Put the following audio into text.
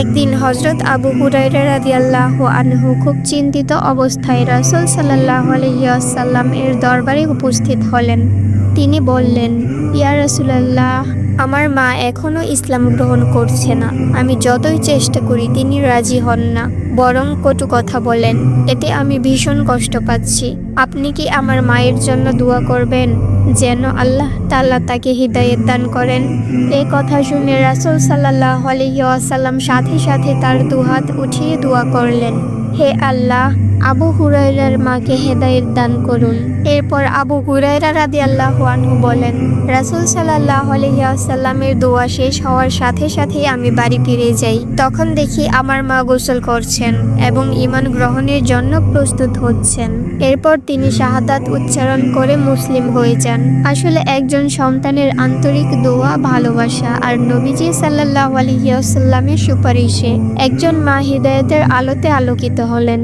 একদিন হজরত আবু হুরাইরা রাদিয়াল্লাহু আনহু খুব চিন্তিত অবস্থায় রাসূল সাল্লাল্লাহু আলাইহি ওয়াসাল্লাম এর দরবারে উপস্থিত হলেন। তিনি বললেন, ইয়া রাসূলুল্লাহ, আমার মা এখনও ইসলাম গ্রহণ করছে না। আমি যতই চেষ্টা করি, তিনি রাজি হন না। বরং কটু কথা বলেন, এতে আমি ভীষণ কষ্ট পাচ্ছি। আপনি কি আমার মায়ের জন্য দোয়া করবেন, যেন আল্লাহ তাআলা তাকে হৃদায়ত দান করেন? এই কথা শুনে রাসূল সাল্লাল্লাহু আলাইহি ওয়াসাল্লাম সাথে সাথে তার দুহাত উঠিয়ে দোয়া করলেন, হে আল্লাহ আবু হুরাইরার মাকে হেদায়েত দান করুন। এরপর আবু হুরাইরা রাদিয়াল্লাহু আনহু বলেন, রাসূল সাল্লাল্লাহু আলাইহি ওয়াসাল্লামের দোয়া শেষ হওয়ার সাথে সাথেই আমি বাড়ি ফিরে যাই। তখন দেখি আমার মা গোসল করছেন এবং ঈমান গ্রহণের জন্য প্রস্তুত হচ্ছেন। এরপর তিনি শাহাদাত উচ্চারণ করে মুসলিম হয়ে যান। আসলে একজন সন্তানের আন্তরিক দোয়া, ভালোবাসা আর নবীজি সাল্লাল্লাহু আলাইহি ওয়াসাল্লামের সুপারিশে একজন মা হৃদয়তের আলোতে আলোকিত হলেন।